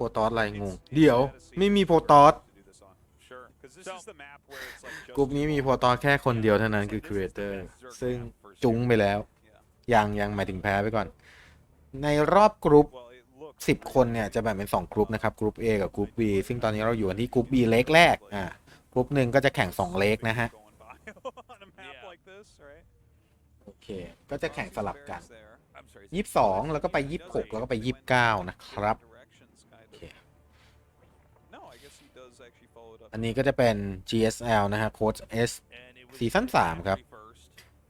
โปรตอสอะไรงง เดี๋ยว ไม่มีโปรตอสกลุ่มนี้มีโปรตอสแค่คนเดียวเท่านั้นคือครีเอเตอร์ซึ่งจุ้งไปแล้ว ยังยังหมายถึงแพ้ไปก่อน ในรอบกรุ๊ป10 คนเนี่ยจะแบ่งเป็น2กรุ๊ปนะครับกรุ๊ป A กับกรุ๊ป B ซึ่งตอนนี้เราอยู่กันที่กรุ๊ป B เล็กแรกอ่ากรุ๊ปหนึ่งก็จะแข่ง 2 เล็กนะฮะโอเค ก็จะแข่งสลับกัน 22 แล้วก็ไป 26 แล้วก็ไป 29 นะครับ อันนี้ก็จะเป็น GSL นะฮะโค้ช S ซีซั่น3ครับ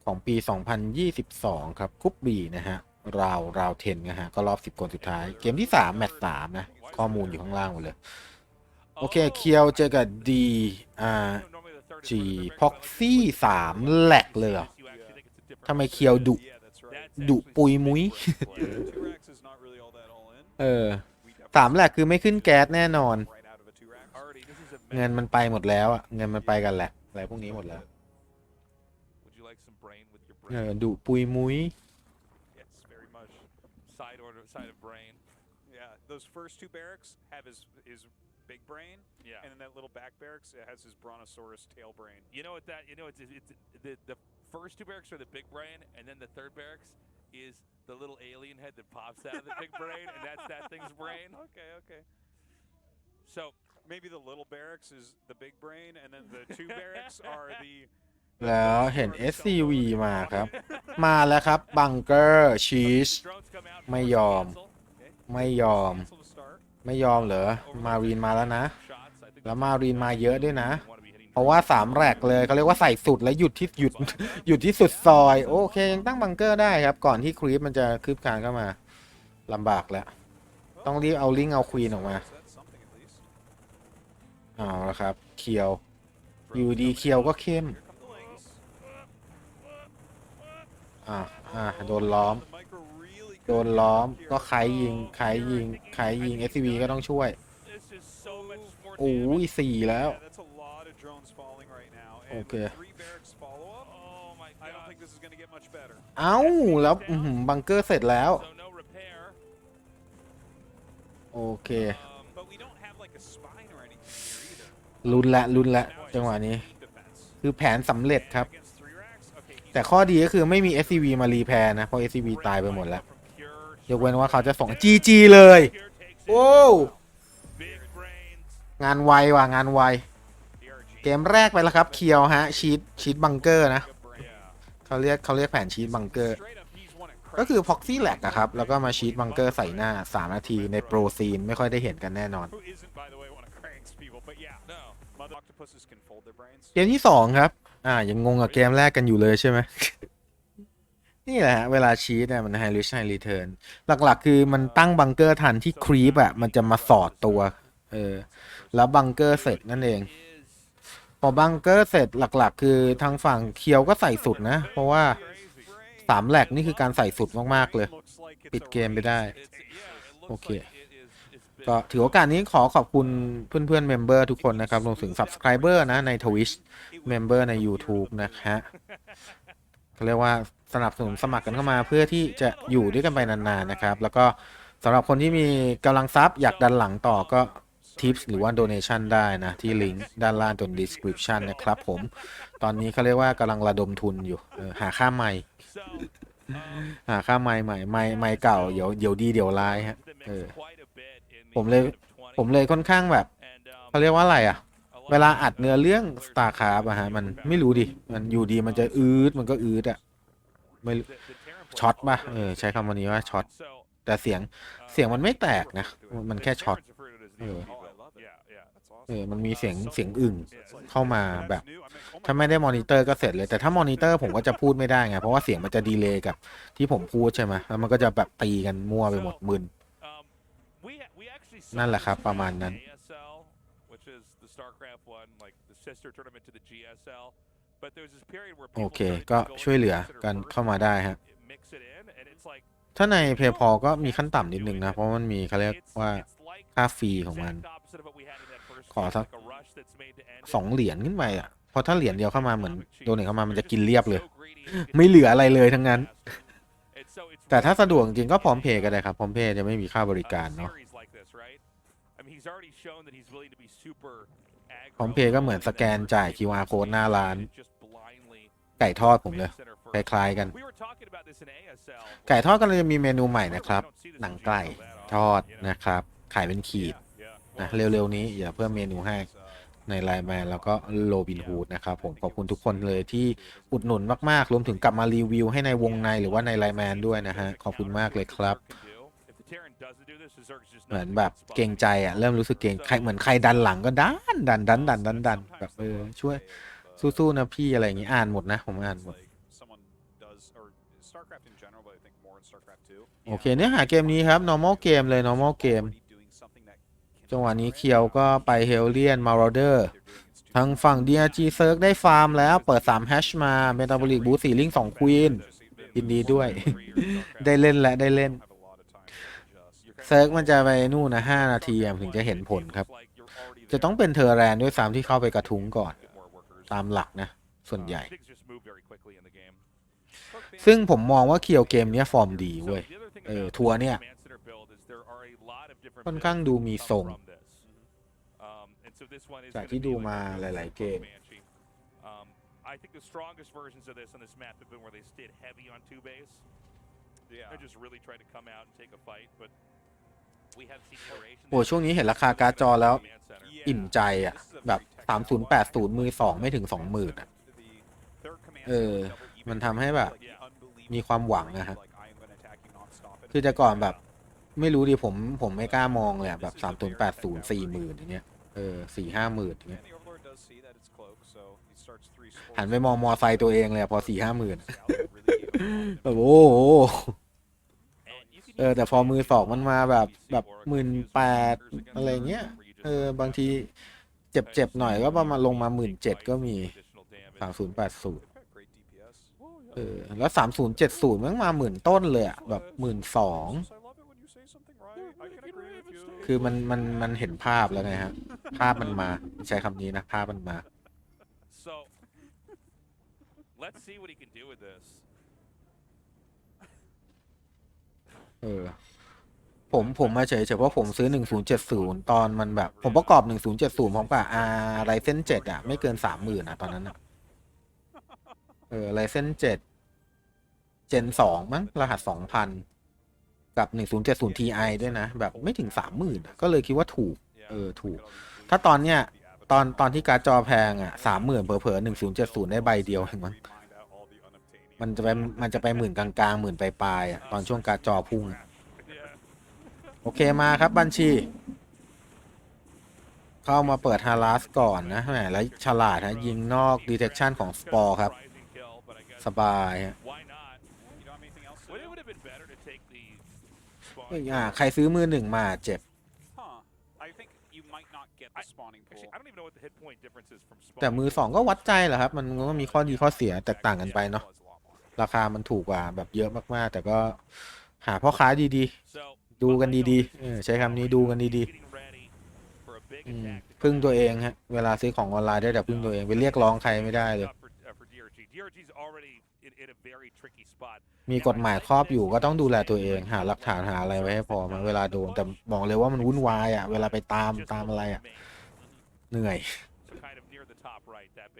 ของปี 2022 ครับกรุ๊ป B นะฮะ ราว ราวเทนนะฮะ ก็รอบ 10 คนสุดท้าย เกมที่ 3 แมตช์3นะ ข้อมูลอยู่ข้างล่างหมดเลย โอเค เคียวเจอกับ D อ่า G พ็อกซี่3แหลกเลยเหรอทำไมเคียวดุดุปุยมุ้ย เออสามแหลกคือไม่ขึ้นแก๊สแน่นอน เงินมันไปหมดแล้วอะเงินมันไปกันแหละอะไรพวกนี้หมดแล้ว Would you like some brain with your เอ brain? อ ดุปุยมุ้ย Yes, very much. Side order, side of brain. Yeah, those first two barracks have his his big brain, Yeah. and then that little back barracks it has his brontosaurus tail brain. You know what that? You know it's, it's the the first two barracks are the big brain, and then the third barracks is the little alien head that pops out of the big brain, and that's that thing's brain. Okay, okay. So Maybe the little barracks is the big brain, and then the two barracks are the. แล้วเห็น SCV มาครับ มาแล้วครับ บังเกอร์ชีส drones come out. May force yom. cancel ไม่ยอม Cancel to start. ไม่ยอมเหรอ มารีนมาแล้วนะ shots. I think แล้วมารีนมาเยอะด้วยนะ we wanna be hitting เพราะว่าสามแรกเลยเขาเรียกว่าใส่สุดแล้วหยุดที่หยุด หยุดที่สุดซอย โอเค ยังตั้งบังเกอร์ได้ครับ ก่อนที่ครีปมันจะคืบคลานเข้ามาลำบากแล้ว ต้องรีบเอาลิงก์เอาควีนออกมา So that's something at least. เอาละครับ เคียว อยู่ดีเคียวก็เข้ม Here come the lings. อ่าอ่าโดนล้อม The micro really โด good นล้อม here. ก็ใครยิงใครยิงใครยิง SCV ก็ต้องช่วย This is so much more โอ้ย damage. สี่แล้ว Yeah, that's a lot of drones falling right now. And Okay. with three barracks follow up, Oh my I don't god. think this is going to get much better. เอ้า แล้วอื้อหือบังเกอร์เสร็จแล้ว So no repair. โอเค ลุ้นละลุ้นละ Now it's จังหวะ just นี้ deep defense. คือแผนสำเร็จครับ Against three racks? Okay, he's แต่ข้อดีก็คือไม่มี SCV มารีแพร์นะ เพราะ SCV ตายไปหมดแล้ว ยกเว้นว่าเขาจะส่ง GG เลย โอ้ Big brains. งานไวว่ะงานไว DRG. เกมแรกไปแล้วครับ เคียวฮะ ชีตชีตบังเกอร์นะ Like a brain. เขาเรียกเขาเรียกแผนชีตบังเกอร์ Straight up, he's one at ก็ crack. คือพ็อกซี่แลกอะครับ แล้วก็มาชีตบังเกอร์ใส่หน้า 3 นาทีในโปรซีนไม่ค่อยได้เห็นกันแน่นอน เกมที่2ครับ อ่า ยังงงกับเกมแรกกันอยู่เลยใช่ไหม นี่แหละเวลาชีตเนี่ยมันไฮริชไฮรีเทิร์นหลักๆ คือมันตั้งบังเกอร์ทันที่ครีปอะมันจะมาสอดตัว เออ แล้วบังเกอร์เสร็จนั่นเอง พอบังเกอร์เสร็จหลัก ๆ คือทางฝั่งเคียวก็ใส่สุดนะ เพราะว่าสามแหลกนี่คือการใส่สุดมาก ๆ เลย ปิดเกมไปได้ It's, yeah, it looks ก็ถือโอกาสนี้ขอขอบคุณเพื่อนๆเมมเบอร์ทุกคนนะครับรวมถึง Subscriber นะใน Twitch เมมเบอร์ใน YouTube นะฮะเขาเรียกว่าสนับสนุนสมัครกันเข้ามาเพื่อที่จะอยู่ด้วยกันไปนานๆนะครับ แล้วก็สำหรับคนที่มีกำลังทรัพย์อยากดันหลังต่อก็ทิปหรือว่า Donation ได้นะ ที่ลิงก์ด้านล่างจน Description นะครับผม ตอนนี้เขาเรียกว่ากำลังระดมทุนอยู่หาค่าไมค์ so. Um, หาค่าไมค์ใหม่ไมค์ไมค์เก่า เดี๋ยวเดี๋ยวดีเดี๋ยวร้ายฮะเออ ผมเลยผมเลยค่อนข้างแบบเขาเรียกว่าอะไรอะ เวลาอัดเนื้อเรื่อง StarCraft อะฮะมันไม่รู้ดิมันอยู่ดีมันจะอืดมันก็อืดอะไม่ช็อตป่ะเออใช้คำวันนี้ว่าช็อตแต่เสียงเสียงมันไม่แตกนะมันแค่ช็อต Terrans refer to it as the Yeah. OP Oh, I build. love it. Yeah, yeah. That's awesome. เออ มันมีเสียงเสียงอึ่งเข้ามาแบบ ถ้าไม่ได้มอนิเตอร์ก็เสร็จเลย แต่ถ้ามอนิเตอร์ผมก็จะพูดไม่ได้ไง เพราะว่าเสียงมันจะดีเลย์กับที่ผมพูดใช่ไหมแล้วมันก็จะแบบตีกันมั่วไปหมดมึน Um, we we actually saw นั่นแหละครับ this ประมาณ in นั้น ASL, which is the StarCraft one, like the sister tournament to the GSL. But there was this period where โอ people เค started ก็ to go ช่วยเหลือ into consider กัน burst เข้ามาได้ฮะ mix it in, and it's like ถ้าในเพย์พอก็มีขั้นต่ำนิดนึงนะ เพราะมันมีเขาเรียก it's ว่า it's like ค่าฟรีของมัน exact opposite of what we had in that first ขอ game, สัก like a rush that's made to end it. สองเหรียญขึ้นไปอะเพราะถ้าเหรียญเดียวเข้ามาเหมือนโดนเนทเข้ามามันจะกินเรียบเลย So greedy, it's ไม่เหลืออะไรเลยทั้งนั้น It's so- it's แต่ถ้า really สะดวกจริงๆก็พร้อมเพย์ก็ได้ครับพร้อมเพย์จะไม่มีค่าบริการ a เนาะ series like this, right? I mean, he's already shown that he's willing to be super พร้อมเพย์ก็เหมือนสแกนจ่าย QR code หน้าร้าน Just blindly ไก่ทอดผมเลย center ค first. ล้ายๆกัน We were talking about this in ASL. ไก่ทอดก็เลยจะมีเมนูใหม่นะครับ หนังไก่ทอดนะครับ ขายเป็นขีดนะเร็วๆนี้อย่าเพิ่มเมนูให้ในไลน์แมนแล้วก็โรบินฮูดนะครับผมขอบคุณทุกคนเลยที่อุดหนุนมากๆ รวมถึงกลับมารีวิวให้ในวงในหรือว่าในไลน์แมนด้วยนะฮะ ขอบคุณมากเลยครับ เหมือนแบบเกรงใจอะเริ่มรู้สึกเกรงใครเหมือนใครดันหลังก็ดันดันดันดันดันดันแบบเออช่วยสู้ๆนะพี่อะไรอย่างงี้อ่านหมดนะผมอ่านหมด Someone does, or StarCraft in general, but I think more in StarCraft 2. โอเคเนื้อหาเกมนี้ครับ normal เกมเลย normal เกมจังหวะนี้เคียวก็ไปเฮลเลียนมา r รเดอร์ทางฝั่ง DRG เซิร์กได้ฟาร์มแล้วเปิด3แฮชมาเมตาบอลิกบูสี่ลิง2ควีนยินดีด้วย ได้เล่นและได้เล่น เซิร์กมันจะไปนู่นนะ5นาทีอะถึงจะเห็นผลครับ จะต้องเป็นเทอร์แรนด้วยซ้ำที่เข้าไปกระทุ้งก่อน ตามหลักนะ ส่วนใหญ่ ซึ่งผมมองว่าเคียวเกมเนี้ยฟอร์มดีเว้ย เออ ทัวร์เนี่ย ค่อนข้างดูมีทรง จากที่ดูมาหลาย ๆ เกม I think the strongest versions of this on this map have been where they stayed heavy on two base. Yeah. They just really tried to come out and take a fight, but we have seen iterations. โอ้ช่วงนี้เห็นราคาการ์ดจอแล้ว Command center. อิ่มใจอะ แบบ3080มือ2ไม่ถึง20,000อะ เออ มันทำให้แบบ มีความหวังนะฮะ คือแต่ก่อนแบบ ไม่รู้ดิผมผมไม่กล้ามองเลยอะแบบ3080 40,000อย่างเงี้ย เออ4 5 0 0 0อย่างเงี้ยหันไปมองมอไซค์ตัวเองเลยอะพอ4 5 0 0 0แบบโอ้โห And you can เออแต่พอมือสองมันมาแบบแบบหมื่นแปดอะไรเงี้ยเออบางทีเจ็บเจ็บๆหน่อยก็ประมาณลงมาหมื่นเจ็ดก็มีสามศูนย์แปดศูนย์เออแล้วสามศูนย์เจ็ดศูนย์มันมาหมื่นต้นเลยอะแบบหมื่นสองคือมันมันมันเห็นภาพแล้วไงฮะ ภาพมันมาใช้คำนี้นะภาพมันมา let's see what he can do with this. เออ ผมผมมาเฉยเฉยเพราะผมซื้อ1070ตอนมันแบบ ผมประกอบ1070พร้อมกับอาไรเซน7อะ ไม่เกิน30,000อะ ตอนนั้นอะ เออไรเซน7 Gen 2มั้ง รหัส2,000กับ1070 Ti ด้วยนะ แบบไม่ถึง30,000อะก็เลยคิดว่าถูก เออ ถูก ถ้าตอนเนี้ย ตอนตอนที่การ์ดจอแพงอะ30,000เผลอๆ1070ได้ใบเดียวเองมั้ง มันจะไปมันจะไปหมื่นกลางๆหมื่นปลายๆอะตอนช่วงการ์ดจอพุ่ง Yeah. โอเคมาครับบัญชี เข้ามาเปิดฮาราสก่อนนะแหมแล้วฉลาดฮะยิงนอกดีเทคชันของสปอร์ครับ Surprising kill, but I guess สบายฮะ why not? Well, it would have been better to take the เอ้ย spawn. อ่าใครซื้อมือหนึ่งมาเจ็บ Huh. I think you might not get the spawning pool. Actually, I don't even know what the hit point difference is from spawn. แต่มือสองก็วัดใจแหละครับ มันก็มีข้อดีข้อเสียแตกต่างกันไปเนาะ ราคามันถูกกว่าแบบเยอะมากๆ แต่ก็หาพ่อค้าดีๆ ดูกันดีๆเออใช้คำนี้ดูกันดีๆอืมพึ่งตัวเองฮะเวลาซื้อของออนไลน์ได้แต่พึ่งตัวเองไปเรียกร้องใครไม่ได้เลย มีกฎหมายครอบอยู่ก็ต้องดูแลตัวเอง หาหลักฐานหาอะไรไว้ให้พอมาเวลาโดนแต่บอกเลยว่ามันวุ่นวายอะเวลาไปตามตามอะไรอะเหนื่อย So kind of near the top right, that base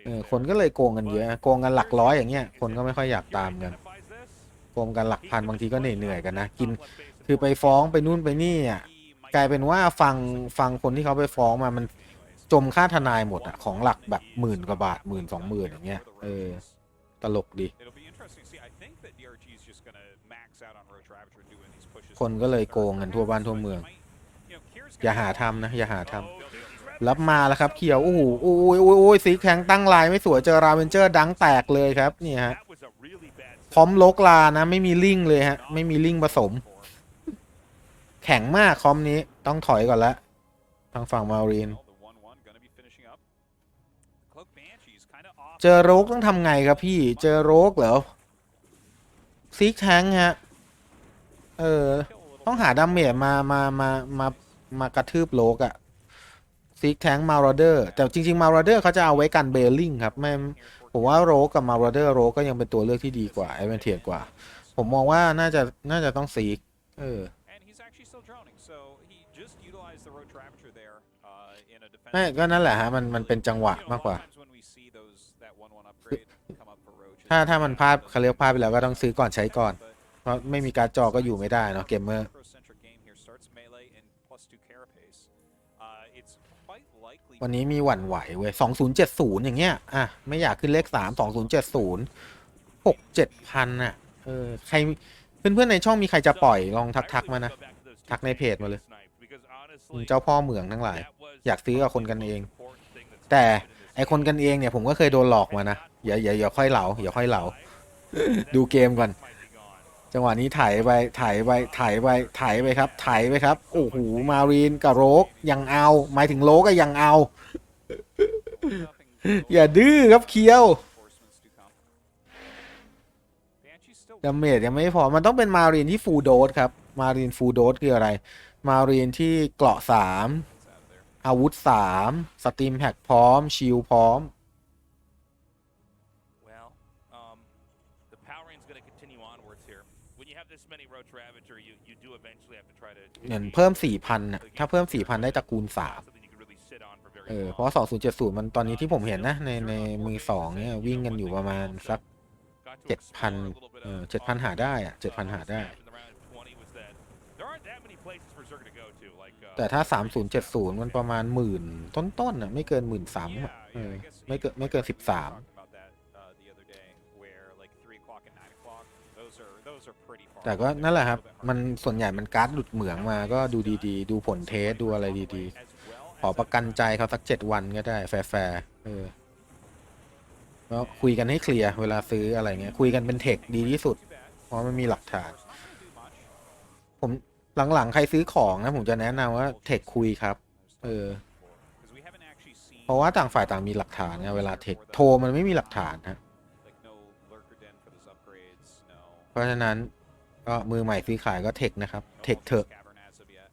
เออ there. คนก็เลยโกงกันเยอะโกงกันหลักร้อยอย่างเงี้ยคนก็ไม่ค่อยอยาก Here ตามกัน identifies this. โกงกันหลักพันบางทีก็เหนื่อยๆกันนะกิน Top left base คือไปฟ้องไปนู่นไปนี่อะกลายเป็นว่าฟังฟังคนที่เขาไปฟ้องมามันจมค่าทนายหมดอะของหลักแบบหมื่นกว่าบาทหมื่นสองหมื่นอย่างเงี้ยเออตลกดี It'll be interesting to see. I think that DRG is just going to max out on Roach Ravager doing these pushes. คนก็เลยโกงกันทั่วบ้านทั่วเมือง อย่าหาทำนะ อย่าหาทำ รับมาแล้วครับเขียว โอ้โหโอ้ยโอ้ยโอ้ยสีแข็งตั้งลายไม่สวยเจอราเวนเจอร์ดังแตกเลยครับนี่ฮะพร้อมลกลานะ ไม่มีลิงเลยฮะ ไม่มีลิงผสม แข็งมากคอมนี้ต้องถอยก่อนละทางฝั่งมารีน เจอโรกต้องทำไงครับพี่ เจอโรกเหรอซิกแทงฮะ เออ ต้องหาดาเมจมามามา มามากระทืบโลกอะ ซิกแทงมาราเดอร์แต่จริง ๆ มาราเดอร์เขาจะเอาไว้กันเบลลิงครับไม่ผมว่าโรกกับมาราเดอร์โรกก็ยังเป็นตัวเลือกที่ดีกว่าไอเวนเทียกว่า ผมมองว่าน่าจะน่าจะต้องซีกเออ he's actually still droning. So he just utilized the roach rapture there uh, in a defense. ไม่ก็นั่นแหละฮะมันมันเป็นจังหวะ You know, มากกว่า a lot of times when we see those that one one upgrade come up for roach, ถ้า it's ถ้ามันพลาดเขาเรียกพลาดไปแล้วก็ต้องซื้อก่อนใช้ก่อน เพราะไม่มีการดจอก็อยู่ไม่ได้เนาะเกมเมอร์ วันนี้มีหวั่นไหวเว้ย2070อย่างเงี้ย อะ ไม่อยากขึ้นเลข3 2070 6 7,000อะ เออ ใครเพื่อนๆในช่องมีใครจะปล่อยลองทักทักๆมานะ ทักในเพจมาเลย เจ้าพ่อเหมืองทั้งหลาย อยากซื้อกับคนกันเอง แต่ไอคนกันเองเนี่ยผมก็เคยโดนหลอกมานะ อย่าอย่าอย่าค่อยเหลาอย่าค่อยเหลา ดูเกมก่อน จังหวะนี้ถ่ายไปถ่ายไปถ่ายไปถ่ายไปครับถ่ายไปครับโอ้โหมารีนกับโรกยังเอาหมายถึงโรกก็ยังเอา อย่าดื้อครับเคียวดาเมจยังไม่พอมันต้องเป็นมารีนที่ฟูลโดสครับมารีนฟูลโดสคืออะไร มารีนที่เกราะสามอาวุธสามสตรีมแพ็กพร้อม ชิลพร้อม เหมือนเพิ่มสี่พันอะถ้าเพิ่มสี่พันได้ตระกูลสามเออเพราะสองศูนย์เจ็ดศูนย์มันตอนนี้ที่ผมเห็นนะ ในในมือสองเนี่ยวิ่งกันอยู่ประมาณสักเจ็ดพันเออเจ็ดพันหาได้อะเจ็ดพันหาได้ แต่ถ้าสามศูนย์เจ็ดศูนย์มันประมาณหมื่นต้นๆอะไม่เกินหมื่นสาม Yeah, อะเออไม่เกินไม่เกินสิบสาม แต่ก็นั่นแหละครับ มันส่วนใหญ่มันการ์ดหลุดเหมืองมาก็ดูดีๆ ดูผลเทสดูอะไรดีๆ ขอประกันใจเขาสักเจ็ดวันก็ได้ แฟร์ๆเออแล้วคุยกันให้เคลียร์เวลาซื้ออะไรเงี้ยคุยกันเป็นเทคดีที่สุด เพราะมันมีหลักฐาน ผมหลังๆ ใครซื้อของนะ ผมจะแนะนำว่าเทคคุยครับ เออ เพราะว่าต่างฝ่ายต่างมีหลักฐานไงเวลาเทคโทรมันไม่มีหลักฐานฮะเพราะฉะนั้น ก็มือใหม่ซื้อขายก็เทคนะครับ no เทคเถอะ Moltres Cavern as of yet.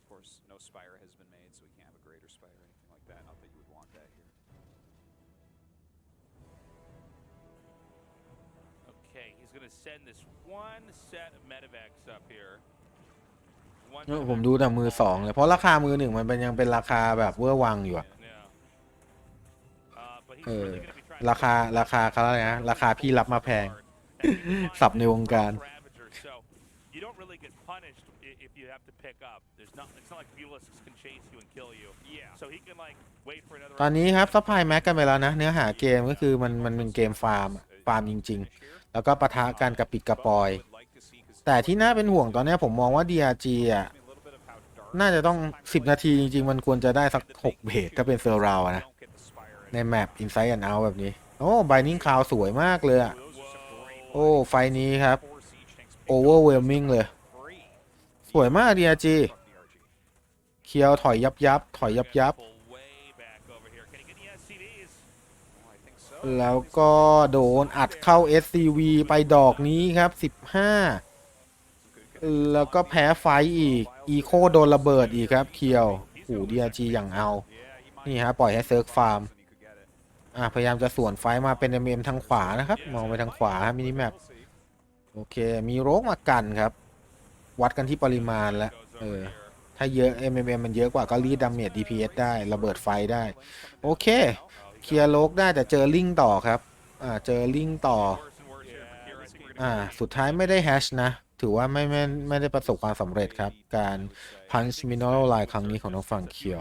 Of course, no spire has been made, so we can't have a greater spire or anything like that. Not that you would want that here. Okay, he's going to send this one set of medevacs up here. One เออ medevac ผมดูแต่มือสองเลยเพราะราคามือหนึ่งมันเป็นยังเป็นราคาแบบเวอร์วังอยู่อะ Yeah. Uh, but he's เออ really gonna be trying to ราคาราคาเขาอะไรนะราคาพี่รับมาแพง สับในวงการ So you don't really get punished i- if you have to pick up. There's not. It's not like Ulysses can chase you and kill you. Yeah. So he can like wait for another. ตอนนี้ครับซัพพลายแม็กกันไปแล้วนะ เนื้อหาเกมก็คือมันมันเป็นเกมฟาร์มอะฟาร์มจริง ๆ แล้วก็ปะทะกันกับปิดกระปอย แต่ที่น่าเป็นห่วงตอนเนี้ยผมมองว่า DRG อะน่าจะต้อง 10 นาทีจริง ๆ มันควรจะได้สัก 6 เบรกถ้าเป็นเซอร์ราวนะ ในแมป Inside and Out แบบนี้ โอ้ Binding Cloud สวยมากเลยอะโอ้ ไฟนี้ครับ Overwhelming เลย สวยมาก DRG เคียวถอยยับยับถอยยับยับแล้วก็โดนอัดเข้า SCV ไปดอกนี้ครับ 15 แล้วก็แพ้ไฟอีก อีโคโดนระเบิดอีกครับ เคียวโอ้ดีอาจีอย่างเอา นี่ฮะ ปล่อยให้เซิร์ฟฟาร์ม อะพยายามจะสวนไฟมาเป็น MM ทางขวานะครับ มองไปทางขวาฮะมินิแมปโอเค มีโรกมากันครับ วัดกันที่ปริมาณแล้วเออ ถ้าเยอะ MM มันเยอะกว่าก็รีดดาเมจ DPS ได้ระเบิดไฟได้ โอเค เคลียร์โลกได้แต่เจอลิงต่อครับ อ่า เจอลิงต่อ อ่า สุดท้ายไม่ได้แฮชนะ ถือว่าไม่ไม่ไม่ได้ประสบความสำเร็จครับ การพันช์มินอลไลน์ครั้งนี้ของน้องฝั่งเคียว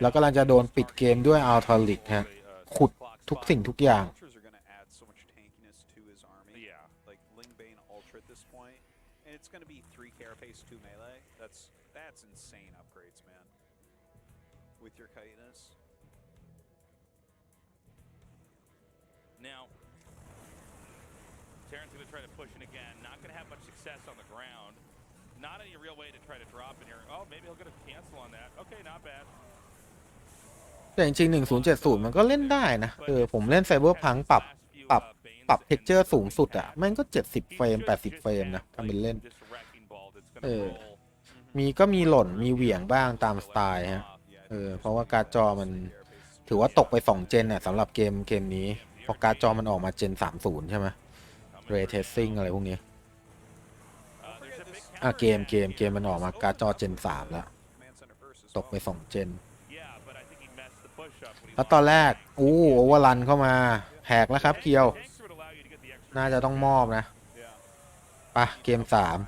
แล้วกำลังจะโดนปิดเกมด้วยอัลทอลิกฮะ ขุดทุกสิ่งทุกอย่าง Ultras are going to add so much tankiness to his army. Yeah. Like Lingbane Ultra at this point, and it's going to be three carapace, two melee. That's that's insane upgrades, man. With your chitinous. Now, Terran's going to try to push in again. Not going to have much success on the ground. Not any real way to try to drop in here. Oh, maybe he'll get a cancel on that. Okay, not bad. แต่จริงๆ 1070 มันก็เล่นได้นะ เออ ผมเล่นไซเบอร์พังปรับ ปรับ ปรับเท็กเจอร์สูงสุดอะแม่งก็ 70 เฟรม 80 เฟรมนะทำเป็นเล่น เออ มีก็มีหล่น มีเหวี่ยงบ้างตามสไตล์ฮะ เออ เพราะว่าการ์ดจอมัน ถือว่าตกไป 2 เจนน่ะสำหรับเกมเกมนี้เพราะการ์ดจอมันออกมาเจน 30 ใช่ไหม Ray Tracing อะไรพวกนี้ อะเกมเกมเกมมันออกมาการ์ดจอเจนสามแล้ว Command center first as ตกไป well. สองเจน Yeah, but I think he messed the push up when he แล้วตอนแรกอู้โอเวอร์รันเข้ามาแหกแล้วครับเคียว น่าจะต้องมอบนะปะเกมสาม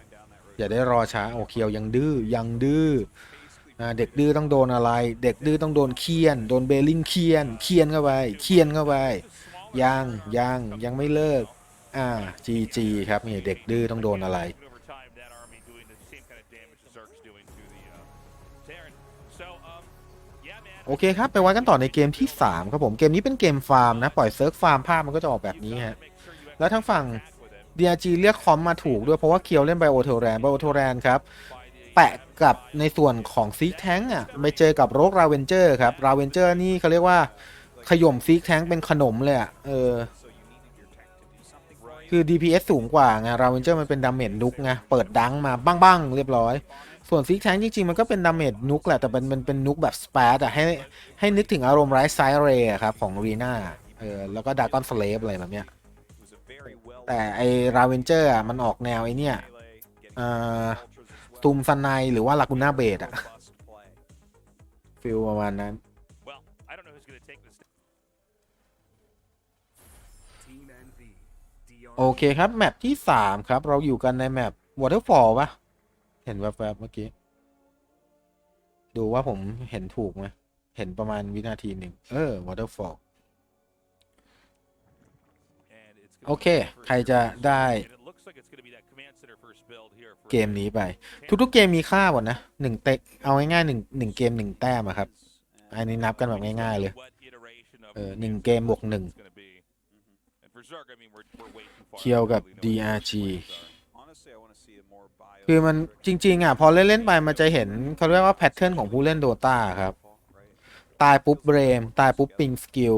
อย่าได้รอช้าโอเคียวยังดื้อยังดื้อ Basically อ่าเด็กดื้อต้องโดนอะไร เด็กดื้อต้องโดนเคียน โดนเบลลิงเคียนเคียนเข้าไปเคียนเข้าไปยังยังยังไม่เลิกอ่าจีจีครับนี่เด็กดื้อต้องโดนอะไร โอเคครับ ไปไว้กันต่อในเกมที่ 3 ครับผม เกมนี้เป็นเกมฟาร์มนะ ปล่อยเซิร์ฟฟาร์มภาพมันก็จะออกแบบนี้ฮะ แล้วทางฝั่ง DRG เรียกคอมมาถูกด้วยเพราะว่าเคียวเล่นไบโอเทอร์แรนไบโอเทอร์แรนครับ แปะกับในส่วนของซีแท้งอะไปเจอกับโรคราเวนเจอร์ครับ ราเวนเจอร์นี่เขาเรียกว่าขย่มซีแท้งเป็นขนมเลยอะเออคือ DPS สูงกว่าไงราเวนเจอร์มันเป็นดาเมจนุกไงเปิดดังมาบ้างๆเรียบร้อย ส่วนซีกแทงจริงๆ มันก็เป็นดาเมจนุกแหละ แต่เป็นเป็นเป็นนุกแบบสเปาร์ตอะให้ให้นึกถึงอารมณ์ไรซ์ไซเรย์ครับ ของรีน่าเออแล้วก็ดากอนสเลฟอะไรแบบเนี้ย แต่ไอราเวนเจอร์อะมันออกแนวไอเนี่ย melee, getting อ่า ultras as well. ตูมซันไนหรือว่าลากูน่าเบดอะฟิลประมาณนั้น โอเคครับ แมปที่สามครับ เราอยู่กันในแมป Waterfall ปะ เห็นแวบๆเมื่อกี้ ดูว่าผมเห็นถูกไหมเห็นประมาณวินาทีหนึ่ง เออ waterfall โอเค ใครจะได้เกมนี้ไป ทุกๆเกมมีค่าหมดนะหนึ่งเตะเอาง่ายๆหนึ่งหนึ่งเกมหนึ่งแต้มอะครับ อันนี้นับกันแบบง่ายๆเลย เออหนึ่งเกมบวกหนึ่งเคียวกับ DRG the plays are. Honestly, I want to see a more bio. คือมันจริง ๆ อะ พอเล่น ๆ ไปมันจะเห็นเขาเรียกว่าแพทเทิร์นของผู้เล่นโดตาครับ ตายปุ๊บเบรม ตายปุ๊บปิงสกิล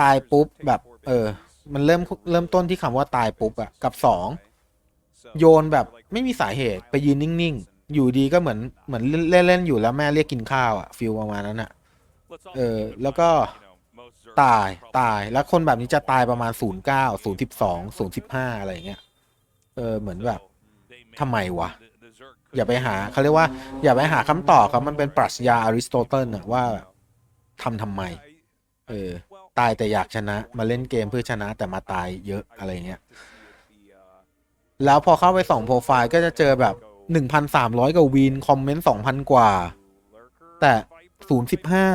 ตายปุ๊บแบบ เออ มันเริ่มเริ่มต้นที่คำว่าตายปุ๊บอะกับสองโยนแบบไม่มีสาเหตุไปยืนนิ่ง ๆ อยู่ดีก็เหมือนเหมือนเล่นเล่นๆอยู่แล้วแม่เรียกกินข้าวอะฟิลประมาณนั้นอะเออ แล้วก็ตายตายแล้วคนแบบนี้จะตายประมาณ 0 9 0 12 0 15 อะไรอย่างเงี้ย เออ เหมือนแบบ ทำไมวะ the- the Zerg could อย่าไปหาเขาเรียกว่า อย่าไปหาคำตอบครับมันเป็นปรัชญาอริสโตเติลอะว่าทำทำไม I- เออ well, ตายแต่อยากชนะ มาเล่นเกมเพื่อชนะแต่มาตายเยอะ I อะไร would เงี้ย love to see it be, uh, แล้วพอเข้าไปส่องโปรไฟล์ก็จะเจอแบบ 1,300กว่าวีนคอมเมนต์2,000 กว่า lurker แต่ viper, 0 15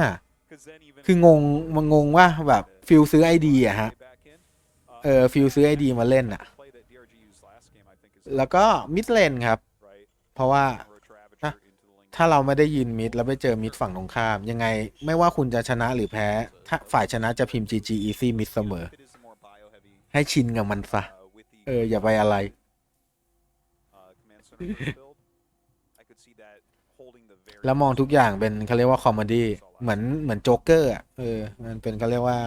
'cause then even คืองงมันงงว่าแบบฟิลซื้อไอดีอะฮะ way back in, uh, เออฟิลซื้อไอดีมาเล่นอะ play that DRG used last game, I think, is แล้วก็มิดเลนครับ right. เพราะว่า Roach Ravager อะ into the lane. ถ้าเราไม่ได้ยืนมิดแล้วไปเจอมิดฝั่งตรงข้าม ยังไงไม่ว่าคุณจะชนะหรือแพ้ ถ้าฝ่ายชนะจะพิมพ์ GG easy มิดเสมอ It is a more bio-heavy, ให้ชินกับมันซะ uh, with the, เออ อย่าไปอะไร uh, command center first build. I could see that holding the very แล้วมองทุกอย่างเป็นเขาเรียกว่าคอมเมดี้เหมือนเหมือนโจ๊กเกอร์อะเออ มันเป็นเขาเรียกว่า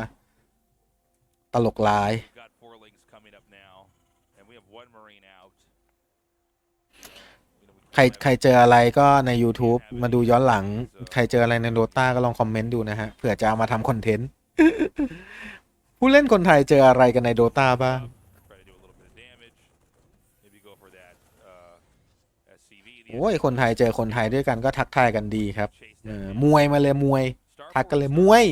ตลกร้าย We've got four links coming up now, and we have one Marine out. You know, we ใคร can't have ใครเจออะไรก็ใน YouTube มาดูย้อนหลัง ใครเจออะไรในโดตาก็ลองคอมเมนต์ดูนะฮะเผื่อจะเอามาทำคอนเทนต์ ผู้เล่นคนไทยเจออะไรกันในโดตาบ้าง try to do a little bit of damage. Maybe go for that uh, SCV. the โอ้ย SCV คนไทยเจอคนไทยด้วยกันก็ทักทายกันดีครับ chase เอ that อ down. มวยมาเลยมวย Star ทักกันเลย Force มวย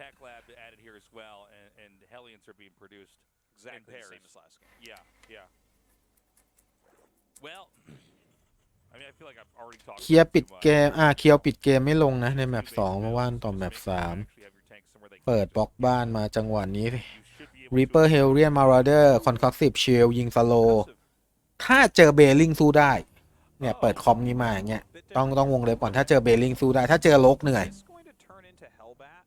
Tech Lab added here as well, and, and Hellions are being produced. exactly the pairs. same as last game. Yeah, yeah. Well, เคลียร์ about ปิด too much. เกม อ่าเคลียร์ปิดเกมไม่ลงนะ ในแมป Two สอง bases เมื่อวาน now, ต่อ so แมป maybe สาม actually have your tank somewhere they can เปิด just- บล็อกบ้านมาจังหวะนี้ You should be able to Reaper attack Hellion Marauder Concoctive Shield ยิงสโล Impressive. ถ้าเจอเบลลิงสู้ได้ เนี่ยเปิดคอมนี้มาอย่างเงี้ยต้องต้องวงเล็บก่อนถ้าเจอเบลลิงสู้ได้ ถ้าเจอโลกเหนื่อย Is this going to turn into Hellbat?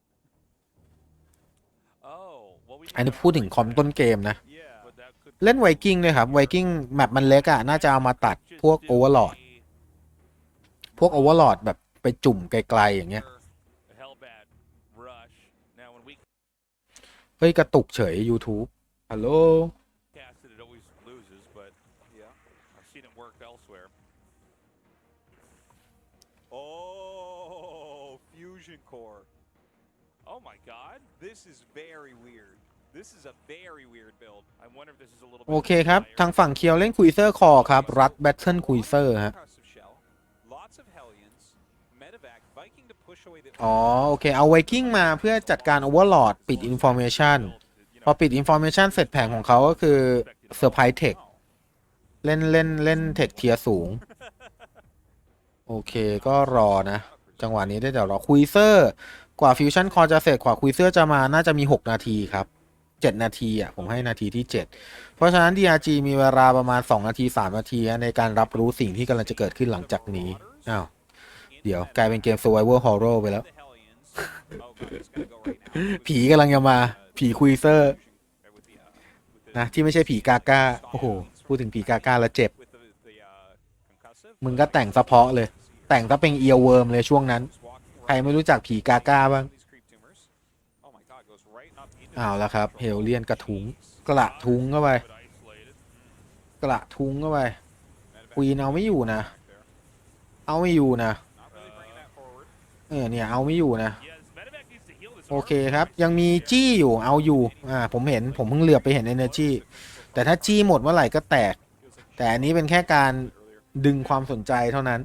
Oh, well, we อันนี้ need to พูดถึงคอมต้นเกมนะ Yeah. but that could เล่นไวกิ้งด้วยครับไวกิ้งแมปมันเล็กอะน่าจะเอามาตัด just พวก do โอเวอร์ลอด a พวกโอเวอร์ลอดแบบไปจุ่มไกล ๆ อย่างเงี้ย Hellbat rush. Now, when we เฮ้ย กระตุกเฉย YouTube ฮัลโหล cast it, it always loses, but Yeah. I've seen it work elsewhere. Oh, fusion core. Oh my God! This is very weird. This is a very weird build. I wonder if this is a little โอ bit เคครับ ทางฝั่งเคียวเล่นคุยเซอร์คอครับ รัดแบทเทิลคุยเซอร์ฮะ Percussive อ๋อ โอเค เอาไวกิ้งมาเพื่อจัดการโอเวอร์ลอดปิดอินโฟเมชันพอปิดอินโฟเมชันเสร็จแผงของเขาก็คือเซอร์ไพรส์เทคเล่นเล่นเล่นเทคเทียสูง โอเคก็รอนะ จังหวะนี้ได้เดี๋ยวรอคุยเซอร์ กว่าฟิวชั่นคอจะเสร็จกว่าคุยเซอร์จะมาน่าจะมี 6 นาทีครับ 7 นาทีอะผมให้นาทีที่ 7 เพราะฉะนั้น DRG มีเวลาประมาณ 2 นาที 3 นาที ในการรับรู้สิ่งที่กำลังจะเกิดขึ้นหลังจากนี้ อ้าว เดี๋ยวกลายเป็นเกม Survival Horror ไปแล้ว ผีกำลังจะมา ผีคุยเซอร์ นะ ที่ไม่ใช่ผีกาก้า โอ้โห พูดถึงผีกาก้าแล้วเจ็บ มึงก็แต่งเฉพาะเลย แต่งซะเป็นเอียเวิร์มเลยช่วงนั้น ใครไม่รู้จักผีกาก้าบ้าง these creep tumors. Oh my god, goes right up into เอาแล้วครับเฮลเลียนกระทุงกระทุงเข้าไปกระทุงเข้าไปควีนเอาไม่อยู่นะ เอาไม่อยู่นะเออเนี่ยเอาไม่อยู่นะ โอเคครับ ยังมีจี้อยู่เอาอยู่อ่าผมเห็นผมเพิ่งเหลือบไปเห็น Energy แต่ถ้าจี้หมดเมื่อไหร่ก็แตก แต่อันนี้เป็นแค่การดึงความสนใจเท่านั้น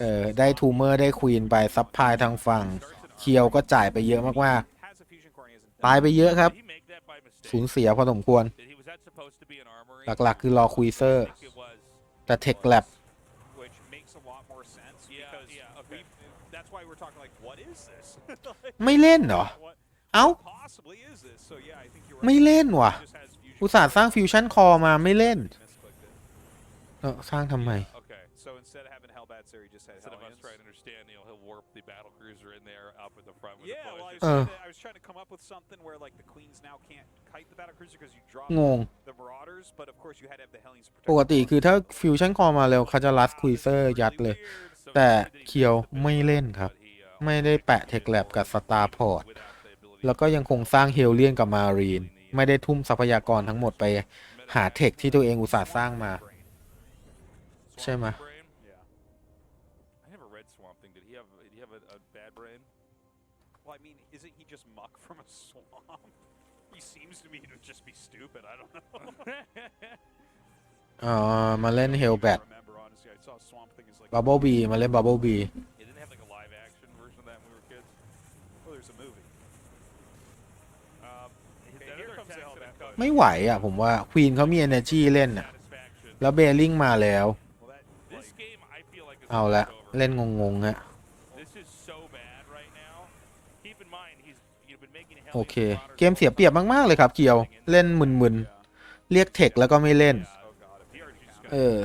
เออได้ทูเมอร์ได้ควีนไปซับพลายทางฝั่งเคียวก็จ่ายไปเยอะมากๆ ตายไปเยอะครับ สูญเสียพอสมควร หลักๆ คือรอคุยเซอร์ แต่เทคแลบไม่เล่นเหรอ เอ้า ไม่เล่นวะอุตส่าห์สร้างฟิวชั่นคอมาไม่เล่น เออสร้างทำไม Okay. So instead of having Hellbats there, he just had Instead of us Hellions. trying to understand, you know, he'll warp the battle cruiser in there up at the front with Yeah, the well, I boys. was, Uh. trying to, I was trying to come up with something where like the queens now can't kite the battle cruiser because you drop งง the marauders, but of course you had to have the Hellions protect. ปกติ the คือถ้า marauders. ฟิวชั่นคอมาเร็วเขาจะรัดคุยเซอร์ยัดเลย แต่เคียวไม่เล่นครับ ไม่ได้แปะเทคแลบกับสตาร์พอร์ตแล้วก็ยังคงสร้างเฮลเลียนกับมารีน ไม่ได้ทุ่มทรัพยากรทั้งหมดไปหาเทคที่ตัวเองอุตส่าห์สร้างมา ใช่ไหม Yeah. Seems to me to just be stupid. I don't know. เอ่อมาเล่นเฮลแบ I ท remember honestly, I saw Swamp Thing as like บับเบิลบีมาเล่นบับเบิลบี He didn't have like a live action version of that when we were kids. oh, there's a movie. Um, his Okay, other here comes the attacks Hellbat that have coach. ไม่ไหวอะ ผมว่าควีนเขามี energy เล่นอะ satisfaction. แล้วเบลลิงมาแล้ว Well, that This like, game, I feel like is เอาละ over. เล่นงงๆฮะ This is so bad right now. Keep in mind, he's you've been making โอเค เกมเสียเปรียบมากๆเลยครับเกียว เล่นมึนๆ เรียกเทคแล้วก็ไม่เล่น เออ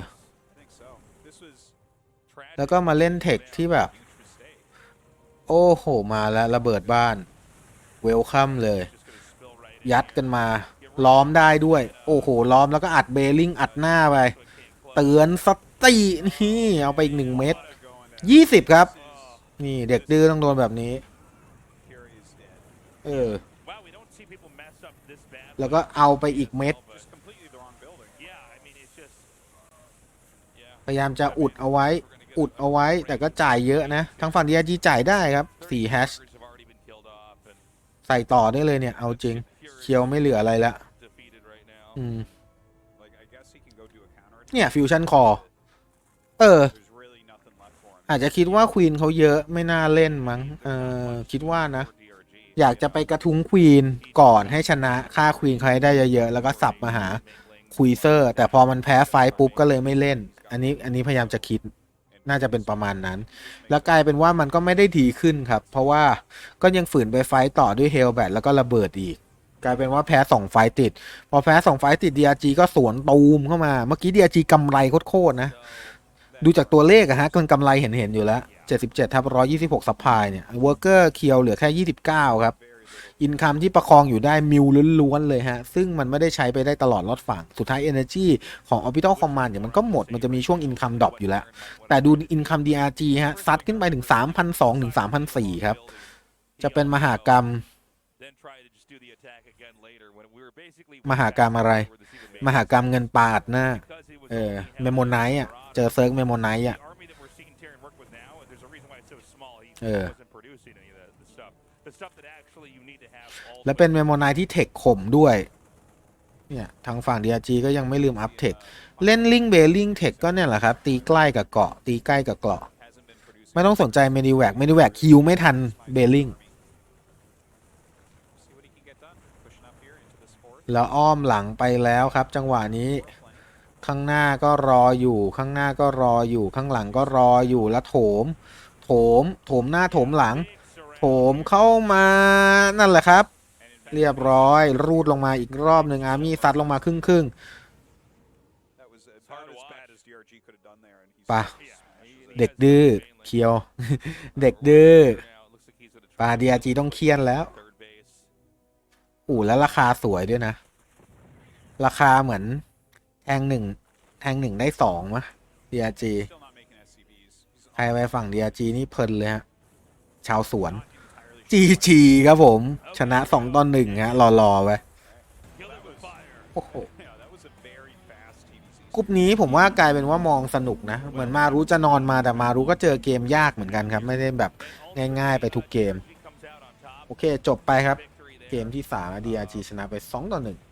แล้วก็มาเล่นเทคที่แบบ โอ้โห มาแล้วระเบิดบ้าน เวลคัมเลย ยัดกันมา ล้อมได้ด้วย โอ้โห ล้อมแล้วก็อัดเบลลิงอัดหน้าไป เตือนสตินี่ เอาไปอีกหนึ่งเม็ดยี่สิบครับ นี่เด็กดื้อต้องโดนแบบนี้ เออ wow, we don't see people mess up this bad. แล้วก็เอาไปอีกเม็ด But Just completely the wrong building. yeah, I mean it's just yeah. พยายามจะอุดเอาไว้ อุดเอาไว้ แต่ก็จ่ายเยอะนะ ทางฝั่งดีจีจ่ายได้ครับสี่แฮช Have already been killed off and ใส่ต่อได้เลยเนี่ย เอาจริง เคียวไม่เหลืออะไรละ defeated right now. อืม Like I guess he can go do a counter attack. เนี่ยฟิวชั่นคอ เออ There's really nothing left for him. อาจจะคิดว่าควีนเขาเยอะไม่น่าเล่นมั้ง เออคิดว่านะ For DRG. อยากจะไปกระทุ้งควีนก่อนให้ชนะค่าควีนเขาให้ได้เยอะๆ แล้วก็สับมาหาคุยเซอร์ แต่พอมันแพ้ไฟปุ๊บก็เลยไม่เล่น อันนี้อันนี้พยายามจะคิดน่าจะเป็นประมาณนั้น แล้วกลายเป็นว่ามันก็ไม่ได้ดีขึ้นครับ เพราะว่าก็ยังฝืนไปไฟต่อด้วยเฮลแบทแล้วก็ระเบิดอีก กลายเป็นว่าแพ้สองไฟติด พอแพ้สองไฟติด DRG ก็สวนตูมเข้ามา เมื่อกี้ DRG กำไรโคตรๆนะ ดูจากตัวเลขอะฮะก็กำไรเห็นเห็นๆอยู่แล้ว 77ทับ126 ซัพพลายเนี่ยเวอร์เกอร์เคียวเหลือแค่ 29 ครับ อินคัมที่ประคองอยู่ได้มิวล้วนๆเลยฮะ ซึ่งมันไม่ได้ใช้ไปได้ตลอดรอดฝั่ง สุดท้าย Energy ของ Orbital Command เนี่ยมันก็หมดมันจะมีช่วงอินคัมดรอปอยู่แล้ว แต่ดูอินคัม DRG ฮะ ซัดขึ้นไปถึง 3,200 ถึง 3,400 ครับ จะเป็นมหากรรม มหากรรมอะไร มหากรรมเงินปาดหน้าเออเมโมไนท์อะเจอเซิร์กเมโมไนท์อะ need to have และเป็นเมโมไนที่เทคข่มด้วย เนี่ย ทางฝั่ง DRG ก็ยังไม่ลืมอัพเทค เล่นลิงเบลลิงเทคก็เนี่ยแหละครับ ตีใกล้กับเกาะ ตีใกล้กับเกาะ ไม่ต้องสนใจเมดิแวกเมดิแวกคิวไม่ทันเบลลิง See what he can get done. Pushing up here into this fourth. แล้วอ้อมหลังไปแล้วครับ จังหวะนี้ ข้างหน้าก็รออยู่ข้างหน้าก็รออยู่ข้างหลังก็รออยู่แล้วโถม โถม โถมหน้าโถมหลัง โถมเข้ามานั่นแหละครับ เรียบร้อย รูดลงมาอีกรอบหนึ่งอาร์มี่ซัดลงมาครึ่งครึ่งปะเด็กดื้อเคียว เด็กดื้อปา DRG ต้องเคียนแล้วอู่แล้วราคาสวยด้วยนะ ราคาเหมือนแทงหนึ่งแทงหนึ่งได้สองมะ DRG Still not making ใครไปฝั่ง DRG นี่เพลินเลยฮะ ชาวสวน not entirely sure. GG ครับผม ชนะสองต่อหนึ่งฮะรอๆไว้โอ้โห Yeah, that was a very fast TVC. กรุ๊ปนี้ผมว่ากลายเป็นว่ามองสนุกนะ เหมือนมารู้จะนอนมาแต่มารู้ก็เจอเกมยากเหมือนกันครับ ไม่ได้แบบง่าย ๆ ไปทุกเกม โอเคจบไปครับ เกมที่3 DRG ชนะไป2ต่อ1